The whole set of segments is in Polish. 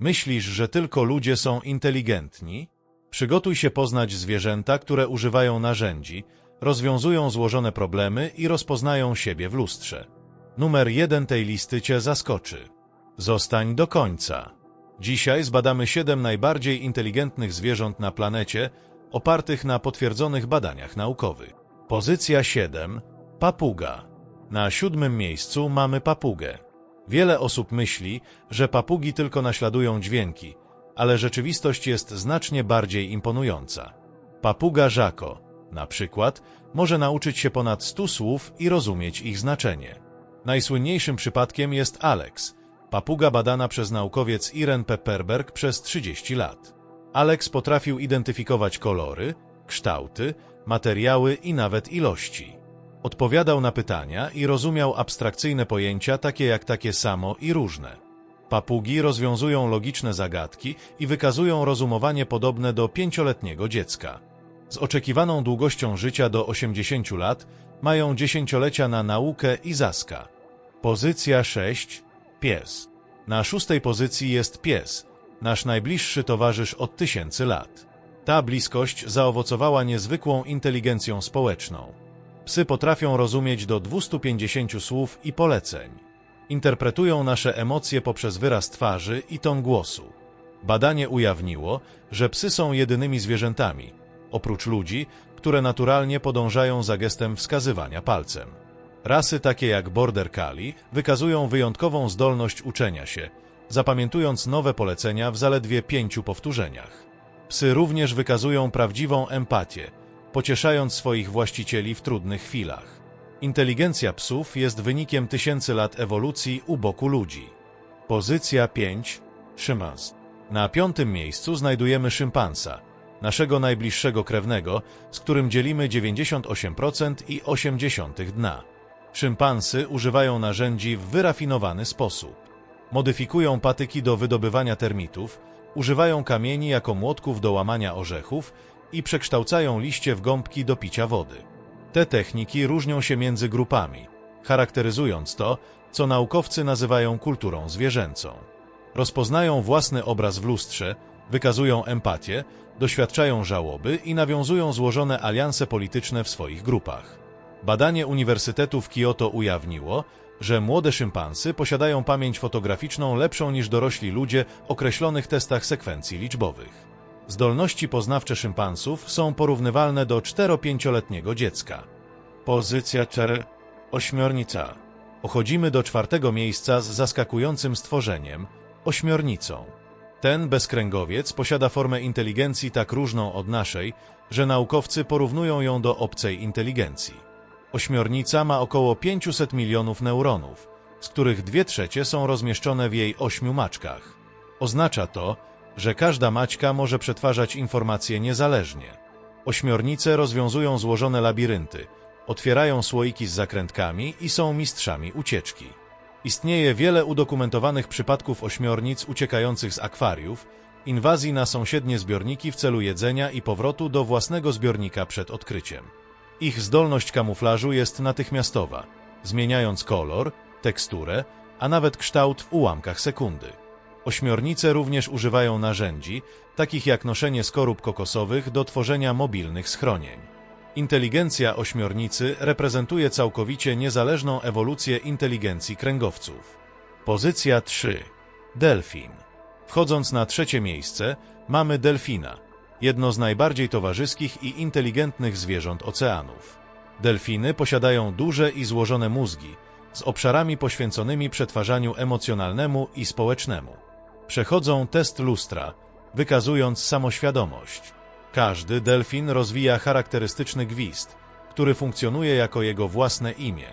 Myślisz, że tylko ludzie są inteligentni? Przygotuj się poznać zwierzęta, które używają narzędzi, rozwiązują złożone problemy i rozpoznają siebie w lustrze. Numer jeden tej listy Cię zaskoczy. Zostań do końca. Dzisiaj zbadamy siedem najbardziej inteligentnych zwierząt na planecie, opartych na potwierdzonych badaniach naukowych. Pozycja 7. Papuga. Na siódmym miejscu mamy papugę. Wiele osób myśli, że papugi tylko naśladują dźwięki, ale rzeczywistość jest znacznie bardziej imponująca. Papuga Żako, na przykład, może nauczyć się ponad 100 słów i rozumieć ich znaczenie. Najsłynniejszym przypadkiem jest Alex, papuga badana przez naukowiec Irene Pepperberg przez 30 lat. Alex potrafił identyfikować kolory, kształty, materiały i nawet ilości. Odpowiadał na pytania i rozumiał abstrakcyjne pojęcia takie jak takie samo i różne. Papugi rozwiązują logiczne zagadki i wykazują rozumowanie podobne do pięcioletniego dziecka. Z oczekiwaną długością życia do 80 lat mają dziesięciolecia na naukę i zaska. Pozycja 6. Pies. Na szóstej pozycji jest pies, nasz najbliższy towarzysz od tysięcy lat. Ta bliskość zaowocowała niezwykłą inteligencją społeczną. Psy potrafią rozumieć do 250 słów i poleceń. Interpretują nasze emocje poprzez wyraz twarzy i ton głosu. Badanie ujawniło, że psy są jedynymi zwierzętami, oprócz ludzi, które naturalnie podążają za gestem wskazywania palcem. Rasy takie jak Border Collie wykazują wyjątkową zdolność uczenia się, zapamiętując nowe polecenia w zaledwie pięciu powtórzeniach. Psy również wykazują prawdziwą empatię, pocieszając swoich właścicieli w trudnych chwilach. Inteligencja psów jest wynikiem tysięcy lat ewolucji u boku ludzi. Pozycja 5. Szymas. Na piątym miejscu znajdujemy szympansa, naszego najbliższego krewnego, z którym dzielimy 98% i 80 dna. Szympansy używają narzędzi w wyrafinowany sposób. Modyfikują patyki do wydobywania termitów, używają kamieni jako młotków do łamania orzechów i przekształcają liście w gąbki do picia wody. Te techniki różnią się między grupami, charakteryzując to, co naukowcy nazywają kulturą zwierzęcą. Rozpoznają własny obraz w lustrze, wykazują empatię, doświadczają żałoby i nawiązują złożone alianse polityczne w swoich grupach. Badanie Uniwersytetu w Kyoto ujawniło, że młode szympansy posiadają pamięć fotograficzną lepszą niż dorośli ludzie w określonych testach sekwencji liczbowych. Zdolności poznawcze szympansów są porównywalne do 4-5-letniego dziecka. Pozycja 4. Ośmiornica. Pochodzimy do czwartego miejsca z zaskakującym stworzeniem ośmiornicą. Ten bezkręgowiec posiada formę inteligencji tak różną od naszej, że naukowcy porównują ją do obcej inteligencji. Ośmiornica ma około 500 milionów neuronów, z których dwie trzecie są rozmieszczone w jej ośmiu maczkach. Oznacza to, że każda maćka może przetwarzać informacje niezależnie. Ośmiornice rozwiązują złożone labirynty, otwierają słoiki z zakrętkami i są mistrzami ucieczki. Istnieje wiele udokumentowanych przypadków ośmiornic uciekających z akwariów, inwazji na sąsiednie zbiorniki w celu jedzenia i powrotu do własnego zbiornika przed odkryciem. Ich zdolność kamuflażu jest natychmiastowa, zmieniając kolor, teksturę, a nawet kształt w ułamkach sekundy. Ośmiornice również używają narzędzi, takich jak noszenie skorup kokosowych do tworzenia mobilnych schronień. Inteligencja ośmiornicy reprezentuje całkowicie niezależną ewolucję inteligencji kręgowców. Pozycja 3. Delfin. Wchodząc na trzecie miejsce, mamy delfina, jedno z najbardziej towarzyskich i inteligentnych zwierząt oceanów. Delfiny posiadają duże i złożone mózgi, z obszarami poświęconymi przetwarzaniu emocjonalnemu i społecznemu. Przechodzą test lustra, wykazując samoświadomość. Każdy delfin rozwija charakterystyczny gwizd, który funkcjonuje jako jego własne imię.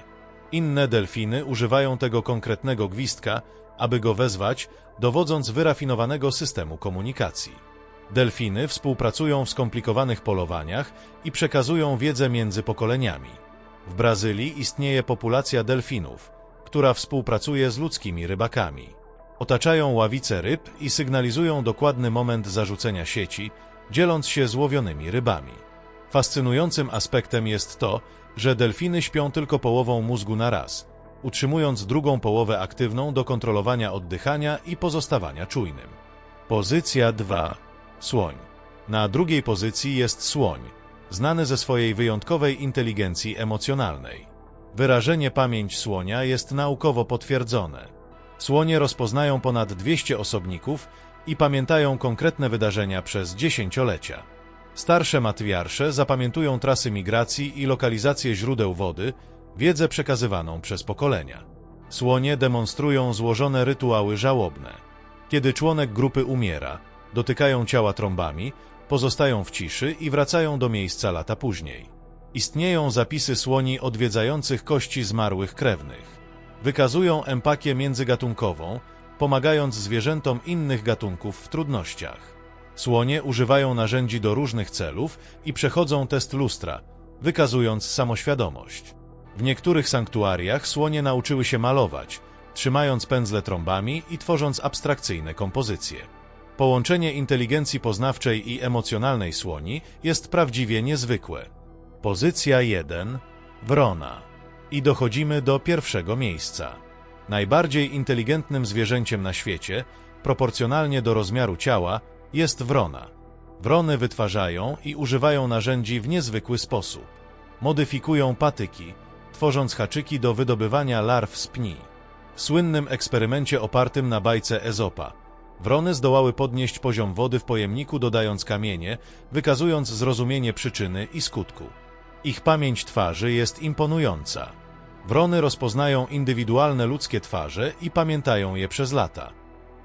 Inne delfiny używają tego konkretnego gwizdka, aby go wezwać, dowodząc wyrafinowanego systemu komunikacji. Delfiny współpracują w skomplikowanych polowaniach i przekazują wiedzę między pokoleniami. W Brazylii istnieje populacja delfinów, która współpracuje z ludzkimi rybakami. Otaczają ławice ryb i sygnalizują dokładny moment zarzucenia sieci, dzieląc się złowionymi rybami. Fascynującym aspektem jest to, że delfiny śpią tylko połową mózgu na raz, utrzymując drugą połowę aktywną do kontrolowania oddychania i pozostawania czujnym. Pozycja 2. Słoń. Na drugiej pozycji jest słoń, znany ze swojej wyjątkowej inteligencji emocjonalnej. Wyrażenie pamięć słonia jest naukowo potwierdzone. Słonie rozpoznają ponad 200 osobników i pamiętają konkretne wydarzenia przez dziesięciolecia. Starsze matwiarsze zapamiętują trasy migracji i lokalizację źródeł wody, wiedzę przekazywaną przez pokolenia. Słonie demonstrują złożone rytuały żałobne. Kiedy członek grupy umiera, dotykają ciała trąbami, pozostają w ciszy i wracają do miejsca lata później. Istnieją zapisy słoni odwiedzających kości zmarłych krewnych. Wykazują empakię międzygatunkową, pomagając zwierzętom innych gatunków w trudnościach. Słonie używają narzędzi do różnych celów i przechodzą test lustra, wykazując samoświadomość. W niektórych sanktuariach słonie nauczyły się malować, trzymając pędzle trąbami i tworząc abstrakcyjne kompozycje. Połączenie inteligencji poznawczej i emocjonalnej słoni jest prawdziwie niezwykłe. Pozycja 1. Wrona. I dochodzimy do pierwszego miejsca. Najbardziej inteligentnym zwierzęciem na świecie, proporcjonalnie do rozmiaru ciała, jest wrona. Wrony wytwarzają i używają narzędzi w niezwykły sposób. Modyfikują patyki, tworząc haczyki do wydobywania larw z pni. W słynnym eksperymencie opartym na bajce Ezopa, wrony zdołały podnieść poziom wody w pojemniku dodając kamienie, wykazując zrozumienie przyczyny i skutku. Ich pamięć twarzy jest imponująca. Wrony rozpoznają indywidualne ludzkie twarze i pamiętają je przez lata.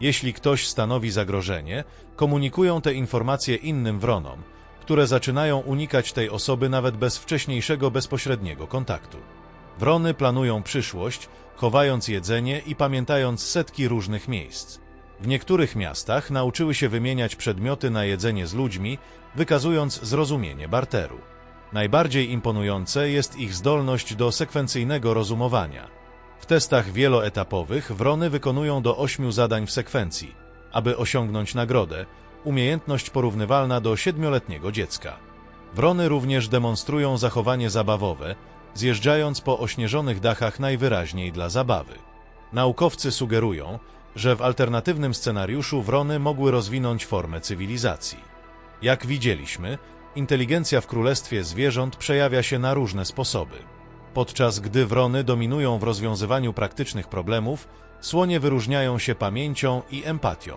Jeśli ktoś stanowi zagrożenie, komunikują te informacje innym wronom, które zaczynają unikać tej osoby nawet bez wcześniejszego bezpośredniego kontaktu. Wrony planują przyszłość, chowając jedzenie i pamiętając setki różnych miejsc. W niektórych miastach nauczyły się wymieniać przedmioty na jedzenie z ludźmi, wykazując zrozumienie barteru. Najbardziej imponujące jest ich zdolność do sekwencyjnego rozumowania. W testach wieloetapowych wrony wykonują do ośmiu zadań w sekwencji, aby osiągnąć nagrodę, umiejętność porównywalna do siedmioletniego dziecka. Wrony również demonstrują zachowanie zabawowe, zjeżdżając po ośnieżonych dachach najwyraźniej dla zabawy. Naukowcy sugerują, że w alternatywnym scenariuszu wrony mogły rozwinąć formę cywilizacji. Jak widzieliśmy, inteligencja w królestwie zwierząt przejawia się na różne sposoby. Podczas gdy wrony dominują w rozwiązywaniu praktycznych problemów, słonie wyróżniają się pamięcią i empatią.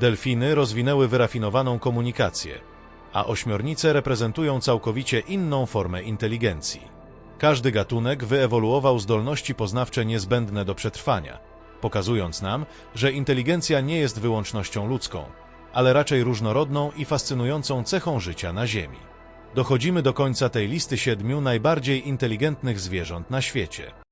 Delfiny rozwinęły wyrafinowaną komunikację, a ośmiornice reprezentują całkowicie inną formę inteligencji. Każdy gatunek wyewoluował zdolności poznawcze niezbędne do przetrwania, pokazując nam, że inteligencja nie jest wyłącznością ludzką, ale raczej różnorodną i fascynującą cechą życia na Ziemi. Dochodzimy do końca tej listy siedmiu najbardziej inteligentnych zwierząt na świecie.